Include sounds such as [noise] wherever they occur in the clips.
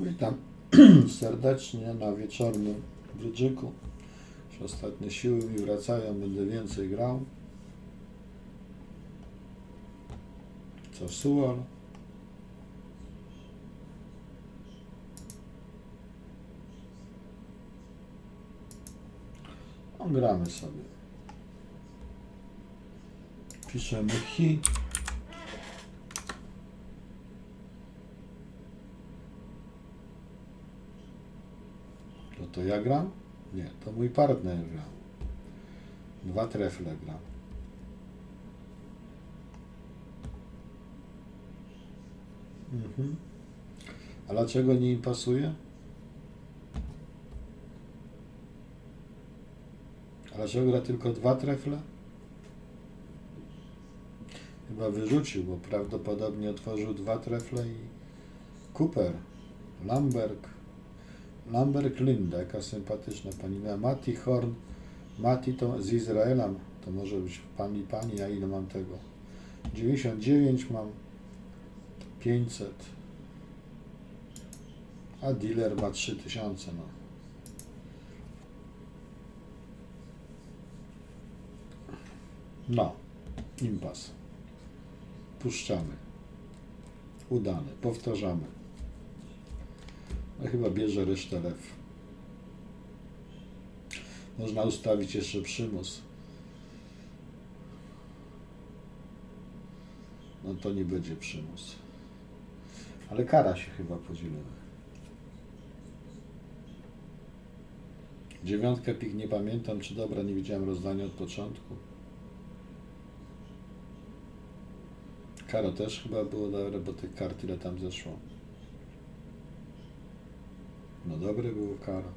Witam [clears throat] serdecznie na wieczornym brydżyku. Ostatnie siły mi wracają, będę więcej grał. Co Suol. No, gramy sobie. Piszemy hi. To ja gram? Nie, to mój partner gra. Dwa trefle gra. Mhm. A dlaczego nie im pasuje? A dlaczego gra tylko dwa trefle? Chyba wyrzucił, bo prawdopodobnie otworzył dwa trefle i Cooper, Lamberg, Lamberg Linda, jaka sympatyczna pani. miała. Mati Horn, Mati to z Izraela, to może być pani, pani, ja ile mam tego? 99 mam, 500, a dealer ma 3000, no. No, impas. Puszczamy. Udane. Powtarzamy. No chyba bierze resztę lew. Można ustawić jeszcze przymus. No to nie będzie przymus. Ale kara się chyba podzielimy. Dziewiątkę pik nie pamiętam, czy dobra, nie widziałem rozdania od początku. Karo też chyba było dobre, bo tych kart ile tam zeszło. No dobre było karo.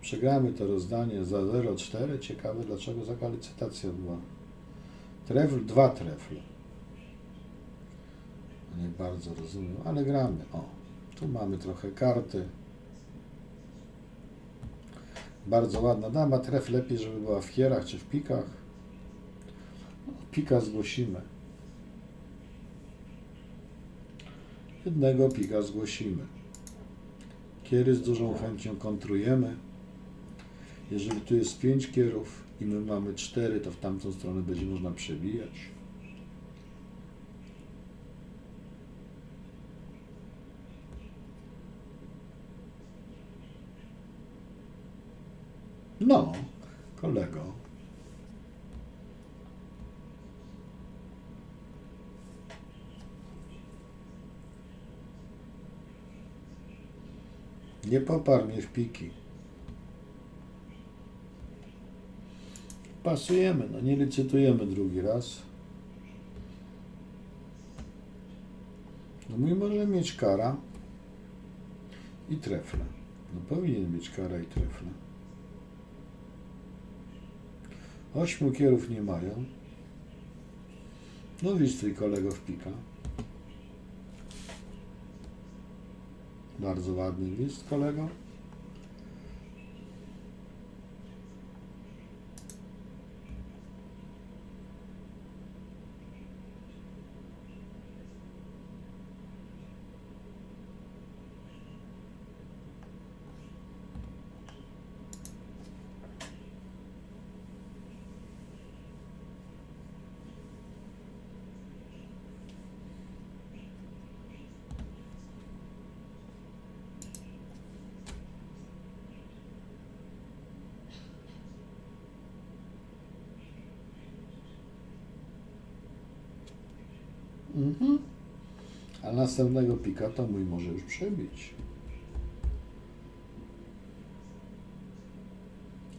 Przegramy to rozdanie za 0,4. Ciekawe dlaczego taka licytacja była. Trefl, dwa trefle. Nie bardzo rozumiem, ale gramy. O, tu mamy trochę karty. Bardzo ładna dama. Tref lepiej, żeby była w hierach czy w pikach. No, Pika zgłosimy. Jednego pika zgłosimy. Kiery z dużą chęcią kontrujemy. Jeżeli tu jest 5 kierów i my mamy 4, to w tamtą stronę będzie można przebijać. No, kolego. Nie poparł mnie w piki. Pasujemy, no nie licytujemy drugi raz. No mój może mieć kara i trefle. No powinien mieć kara i trefle. Ośmiu kierów nie mają. No widzisz twój kolego w pika. Bardzo ładny list, kolego. Mhm. A następnego pika to mój może już przebić.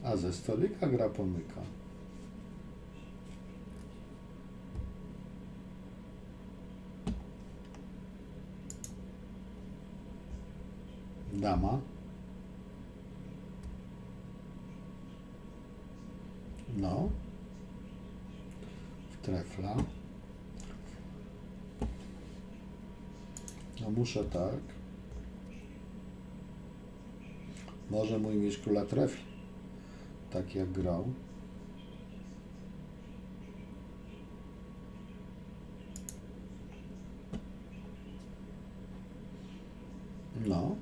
A ze stolika gra pomyka. Dama. No. W trefla. Muszę tak. Może mój mieć króla trefli. Tak jak grał. No.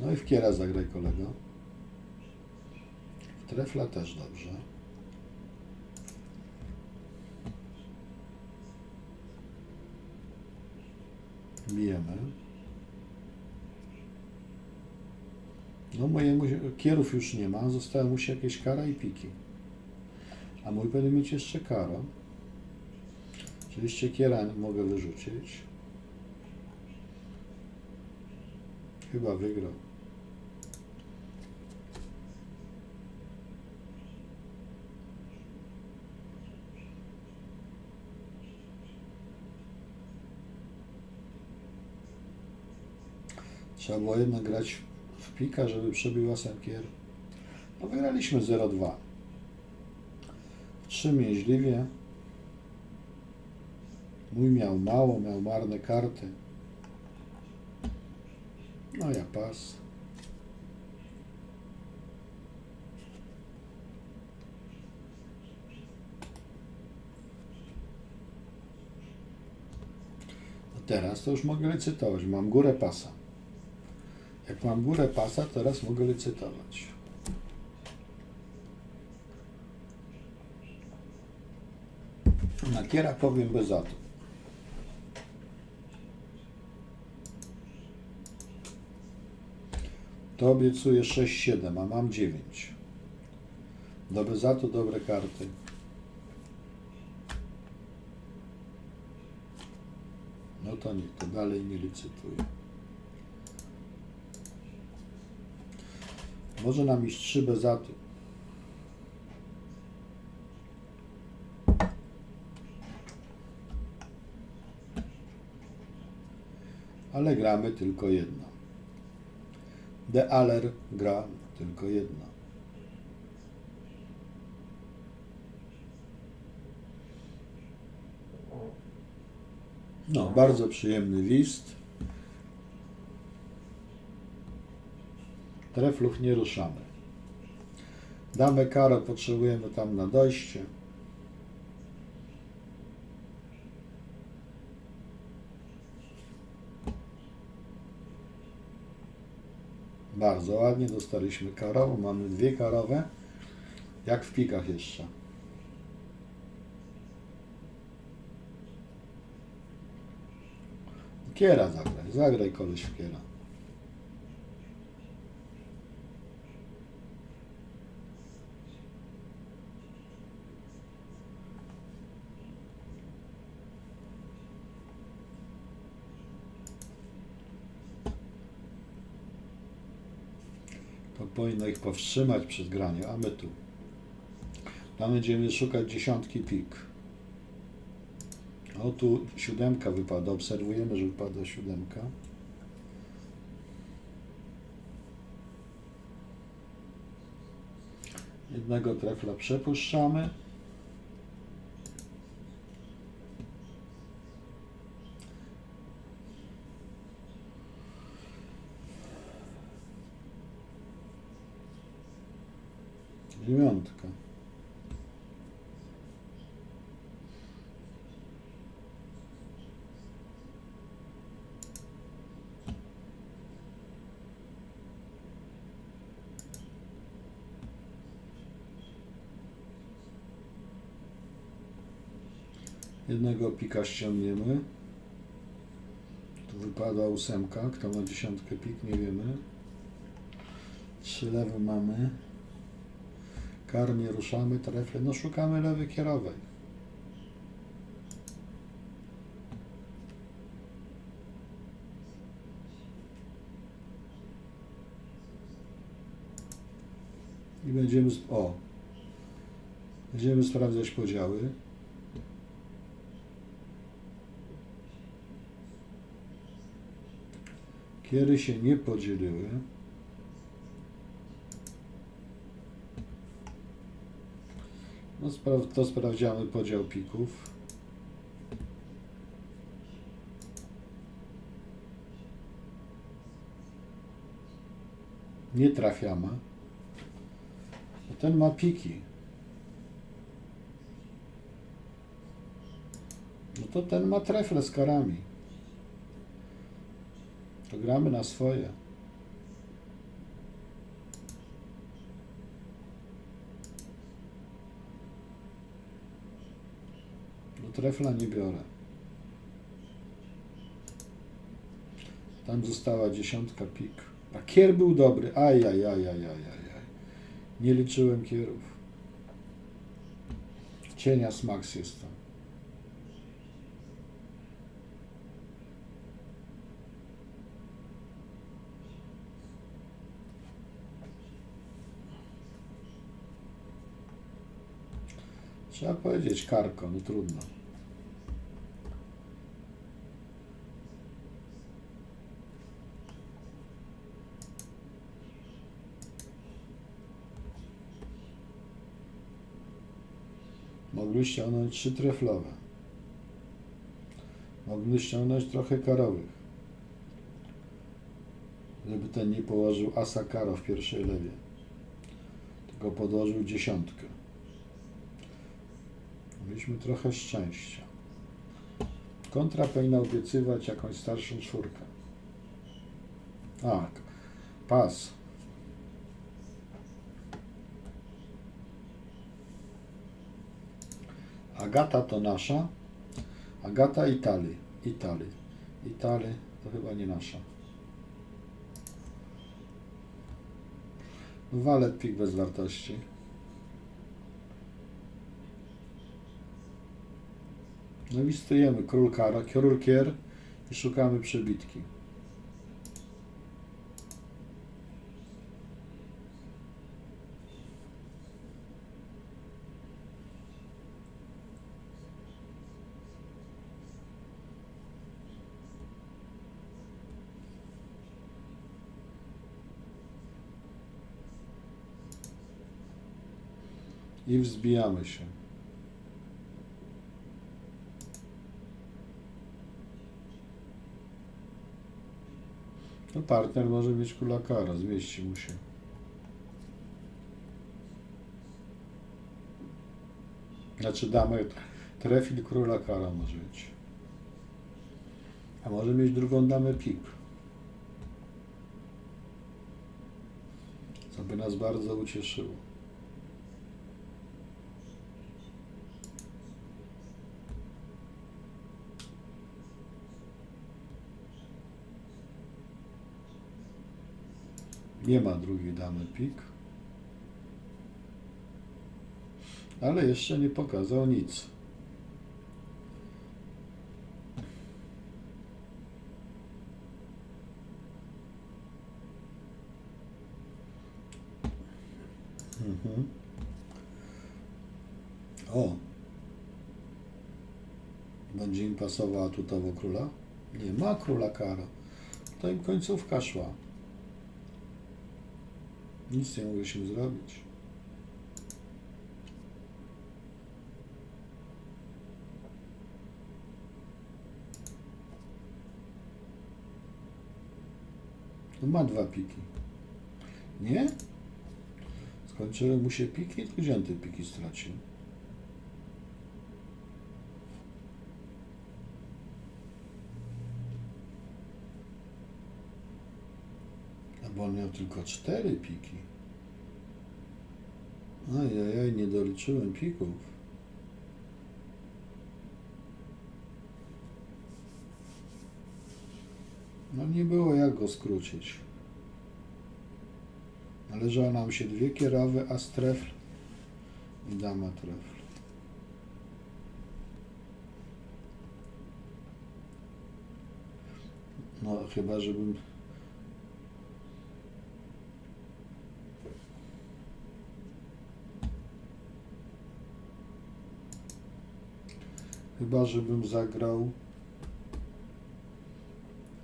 No i w kiera zagraj kolego. W trefla też dobrze. Bijemy. No mojemu kierów już nie ma, zostały mu się jakieś kara i piki. A mój powinien mieć jeszcze karo. Oczywiście kiera mogę wyrzucić. Chyba wygrał. Trzeba było jednak grać w pika, żeby przebił łasem kier. No wygraliśmy 0-2. Trzy mięźliwie. Mój miał mało, miał marne karty. No ja pas. No teraz to już mogę licytować. Mam górę pasa. Jak mam górę pasa, teraz mogę licytować. Na kiera powiem bez atu. To obiecuję 6-7, a mam 9. Do bezatu dobre karty. No to nie, to dalej nie licytuję. Może nam iść 3 bezaty. Ale gramy tylko jedno. De Aller gra tylko jedno. No, bardzo przyjemny wist. Treflów nie ruszamy. Damy karę, potrzebujemy tam na dojście. Bardzo ładnie dostaliśmy karową. Mamy dwie karowe. Jak w pikach jeszcze. Kiera zagraj. Zagraj koleś w kiera. To powinno ich powstrzymać przed graniem, a my tu. Tam będziemy szukać dziesiątki pik. O, tu siódemka wypada. Obserwujemy, że wypada siódemka. Jednego trefla przepuszczamy. Jednego pika ściągniemy. Tu wypada ósemka. Kto ma dziesiątkę pik, nie wiemy. Trzy lewe mamy. Karnie ruszamy, trefle. No szukamy lewy kierowej. I będziemy, o, będziemy sprawdzać podziały. Kiery się nie podzieliły. No, to sprawdziamy podział pików. Nie trafiamy. Ten ma piki. No to ten ma trefle z karami. Gramy na swoje. Do trefla nie biorę. Tam została dziesiątka pik. A kier był dobry. Aj, aj, aj, aj, aj, aj. aj. Nie liczyłem kierów. Cienia smaks jest tam. Trzeba powiedzieć karko, no trudno. Mogli ściągnąć trzy treflowe. Mogli ściągnąć trochę karowych. Żeby ten nie położył asa karo w pierwszej lewie. Tylko podłożył dziesiątkę. Mieliśmy trochę szczęścia. Kontra powinna obiecywać jakąś starszą czwórkę. Tak. Pas. Agata to nasza. Agata Italii. Italii. Italii to chyba nie nasza. Walet pik bez wartości. No i stajemy król kara, król kier i szukamy przebitki. I wzbijamy się. No partner może mieć króla kara, zmieści mu się. Znaczy damy trefil króla kara może mieć. A może mieć drugą damę pik. Co by nas bardzo ucieszyło. Nie ma drugiej damy pik. Ale jeszcze nie pokazał nic. Mhm. O! Będzie im pasowała tutowo króla? Nie ma króla kara. To im końcówka szła. Nic nie mogę się zrobić. No ma dwa piki. Nie? Skończyły mu się piki, to gdzie on te piki stracił? Bo on miał tylko cztery piki. Ajajaj, nie doliczyłem pików. No nie było jak go skrócić. Należało nam się dwie kierowe, a strefl i dama trefl. No chyba, żebym Chyba, żebym zagrał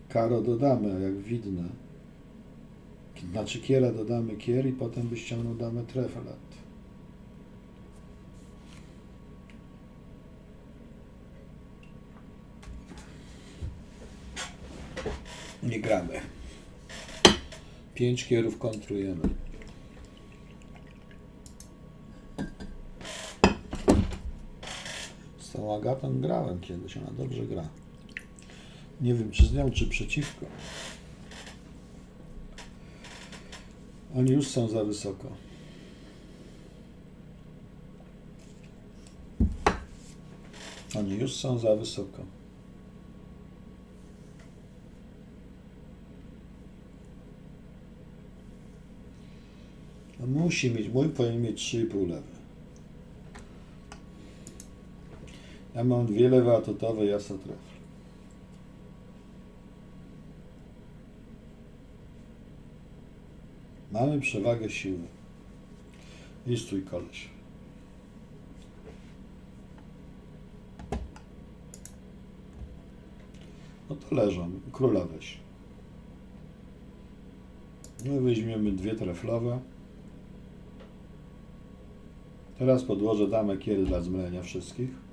karo dodamy, jak widne. Znaczy kiera dodamy kier i potem by ściągnął damę treflat. Nie gramy. Pięć kierów kontrujemy. Tą Agatą grałem kiedyś, ona dobrze gra. Nie wiem, czy z nią, czy przeciwko. Oni już są za wysoko. Oni już są za wysoko. No musi mieć, mój powinien mieć 3,5 lewy. Ja mam dwie lewe atutowe, jasa trefl. Mamy przewagę siły. I stój koleś. No to leżą. Króla weź. No weźmiemy dwie treflowe. Teraz podłożę damę kier dla zmylenia wszystkich.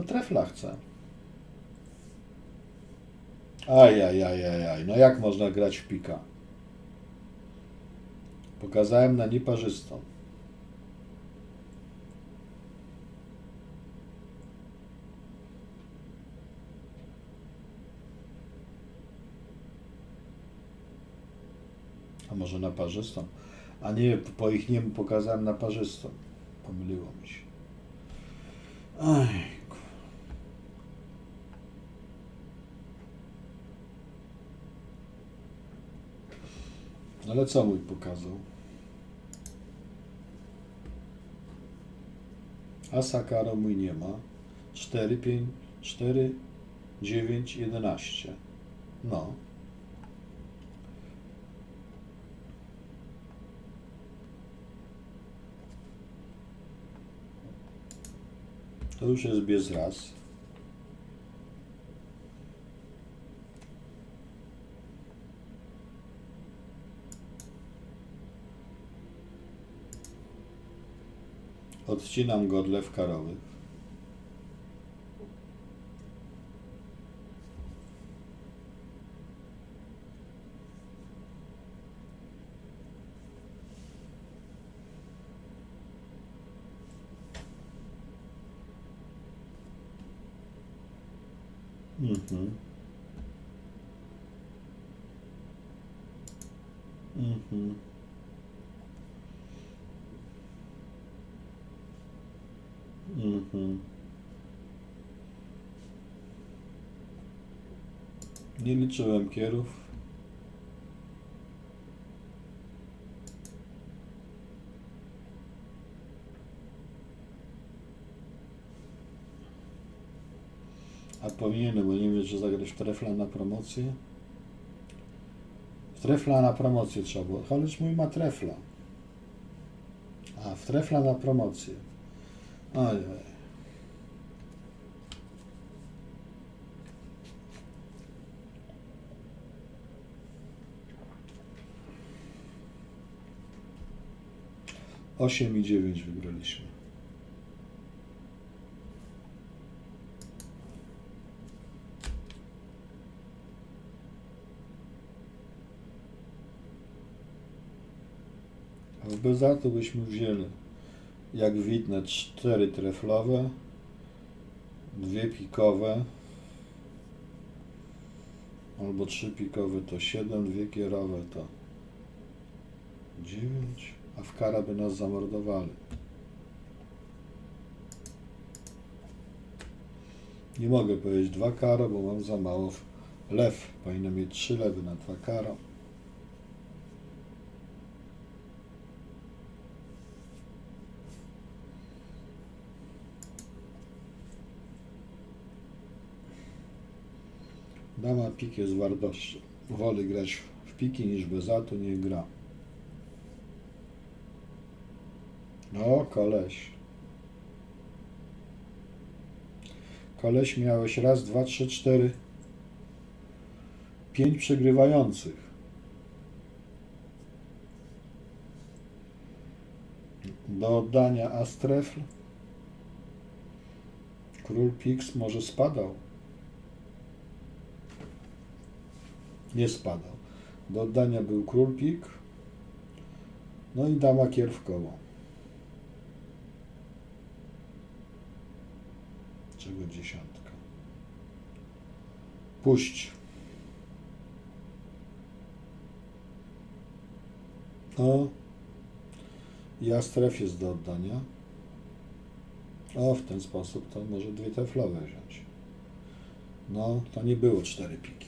No trefla chcę. Ajajajajaj, no jak można grać w pika? Pokazałem na nieparzystą. A może na parzystą? A nie, po ich niemu pokazałem na parzystą. Pomyliło mi się. Aj, Ale co mój pokazał? Asa karo mój nie ma. 4, 5, 4, 9, 11. No. To już jest bez raz. Odcinam godle w karowych. Mhm. Mhm. Mhm. Nie liczyłem kierów. A powinienem, bo nie wiem, czy zagrać w trefla na promocję. W trefla na promocję trzeba było. Koleś mój ma trefla. A, w trefla na promocję. Ojej. Osiem i dziewięć wygraliśmy. A w Bezatu byśmy wzięli jak widne cztery treflowe, dwie pikowe, albo trzy pikowe to siedem, dwie kierowe to dziewięć, a w kara by nas zamordowali. Nie mogę powiedzieć dwa karo, bo mam za mało lew. Powinno mieć trzy lewy na dwa karo. Dama pik jest wartością. Woli grać w piki niż bez atu, nie gra. No, koleś. Koleś miałeś raz, dwa, trzy, cztery, pięć przegrywających. Do oddania Astrefl. Król Pix może spadał. Nie spadał. Do oddania był król pik. No i dama kier w koło. Dlaczego dziesiątka? Puść. O. Jastref jest do oddania. O, w ten sposób to może dwie teflowe wziąć. No, to nie było cztery piki.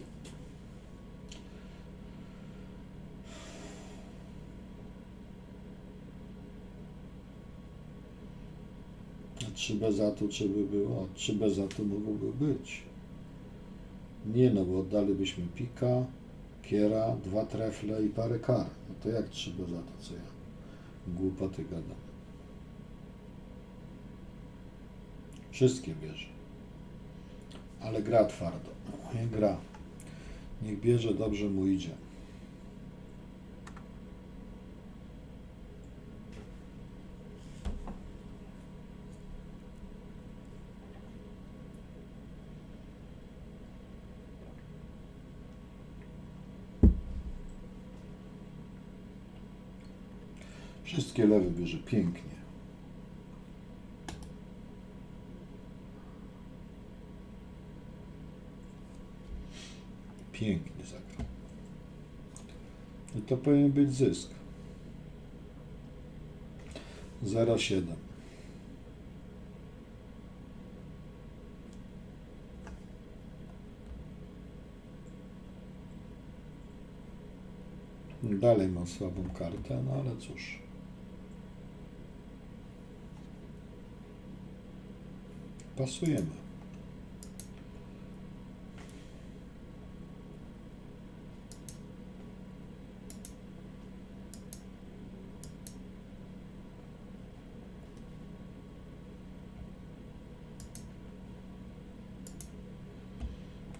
A trzy bezatu, czy by było? A trzy bezatu mogłoby być. Nie no, bo oddalibyśmy pika, kiera, dwa trefle i parę kar. No to jak trzy bezatu, co ja? Głupoty gadam. Wszystkie bierze. Ale gra twardo. Niech gra. Niech bierze, dobrze mu idzie. Wszystkie lewy bierze pięknie. Pięknie zagrał. I to powinien być zysk. 0,7. Dalej mam słabą kartę, no ale cóż. Pasujemy.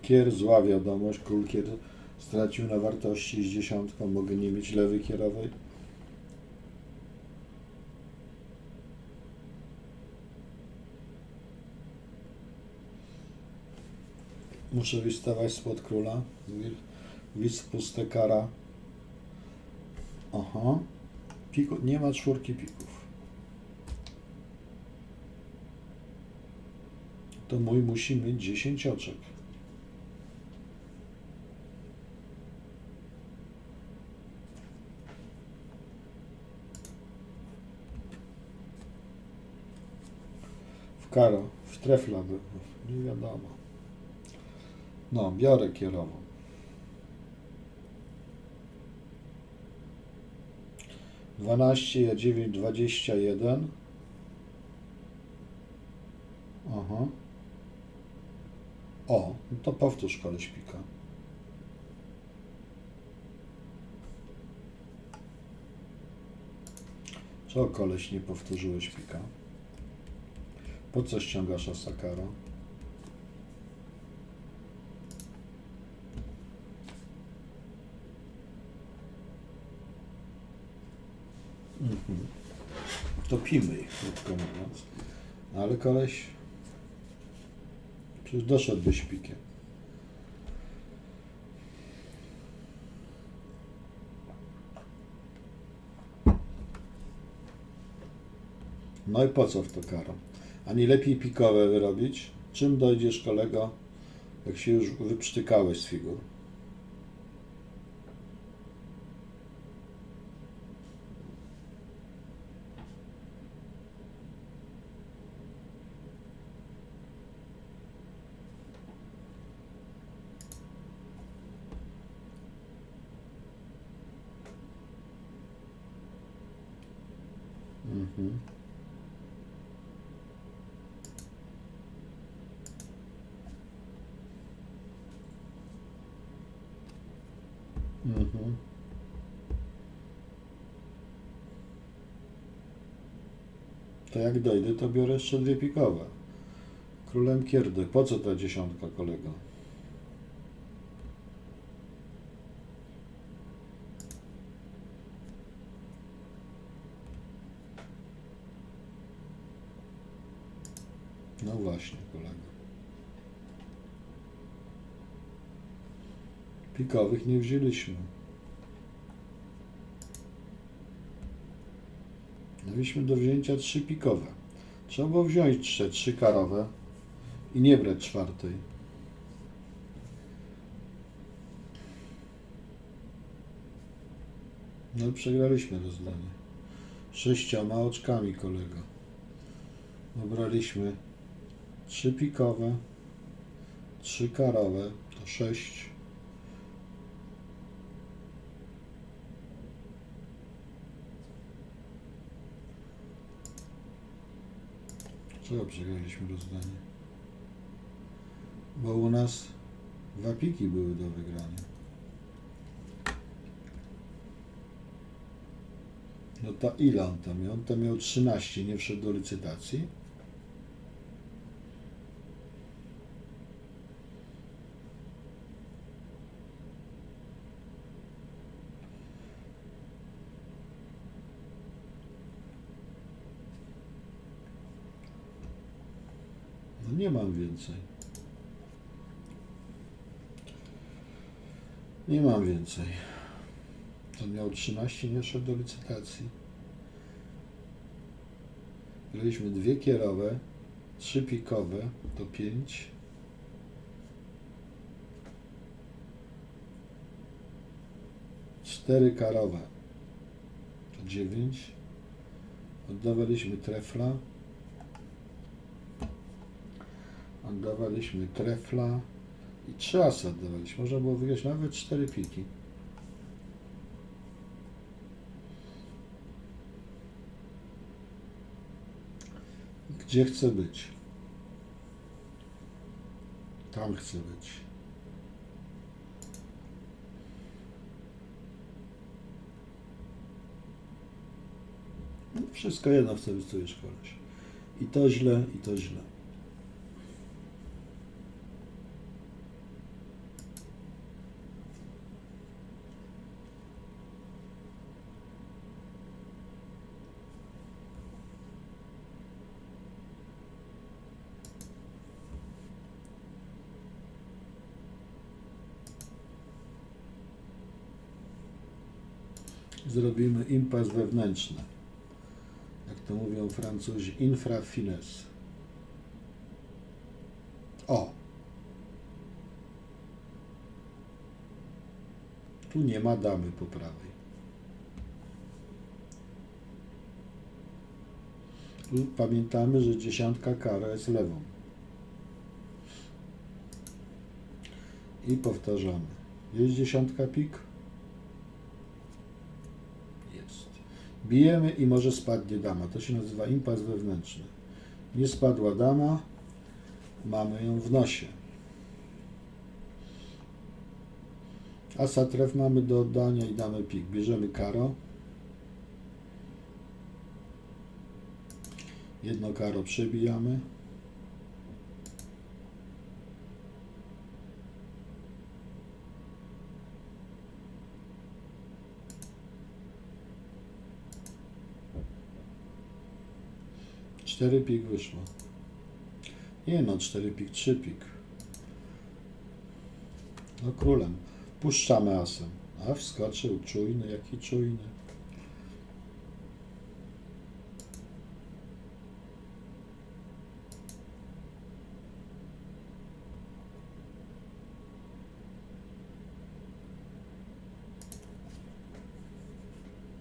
Kier zła wiadomość, król kier stracił na wartości z dziesiątką, mogę nie mieć lewy kierowej. Muszę wystawać spod króla. Widz puste kara. Aha. Piku, nie ma czwórki pików. To mój musi mieć 10 oczek. W karo, w trefla, nie wiadomo. No, biorę kierową. Dwanaście, ja dziewięć, dwadzieścia jeden. Aha. O, no to powtórz koleś pika. Co koleś nie powtórzyłeś pika? Po co ściągasz Asakaro? Mhm. Topimy ich, krótko mówiąc. No ale koleś... Przecież doszedłbyś pikiem. No i po co w to karo? A nie lepiej pikowe wyrobić? Czym dojdziesz kolego, jak się już wyprztykałeś z figur? Mhm. Mhm. To jak dojdę, to biorę jeszcze dwie pikowe. Królem kierdy. Po co ta dziesiątka, kolego? No właśnie, kolego. Pikowych nie wzięliśmy. Mieliśmy do wzięcia trzy pikowe. Trzeba było wziąć trzy, trzy karowe i nie brać czwartej. No przegraliśmy rozdanie. Sześcioma oczkami, kolego. Obraliśmy trzy pikowe, trzy karowe, to sześć. Czego przegraliśmy rozdanie? Bo u nas dwa piki były do wygrania. No to ile on tam miał? On tam miał 13, nie wszedł do licytacji. No nie więcej. Nie mam więcej. On miał 13, nie szedł do licytacji. Graliśmy dwie kierowe, trzy pikowe, to 5. Cztery karowe, to 9. Oddawaliśmy trefla. Oddawaliśmy trefla i trzy asy oddawaliśmy. Można było wygrać nawet cztery piki. Gdzie chcę być? Tam chcę być. No, wszystko jedno w co wystujesz koleś. I to źle, i to źle. Zrobimy impas wewnętrzny. Jak to mówią Francuzi, infrafines. O! Tu nie ma damy po prawej. Pamiętamy, że dziesiątka kara jest lewą. I powtarzamy. Jest dziesiątka pik? Jest. Bijemy i może spadnie dama. To się nazywa impas wewnętrzny. Nie spadła dama, mamy ją w nosie. Asa tref mamy do oddania i damy pik. Bierzemy karo. Jedno karo przebijamy. Cztery pik wyszło. Nie no, cztery pik, trzy pik. No królem. Puszczamy asem. A wskoczył czujny, jaki czujny.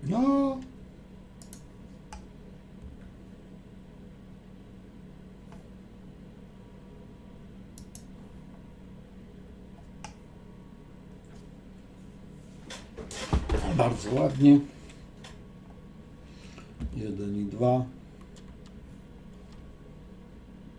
No, bardzo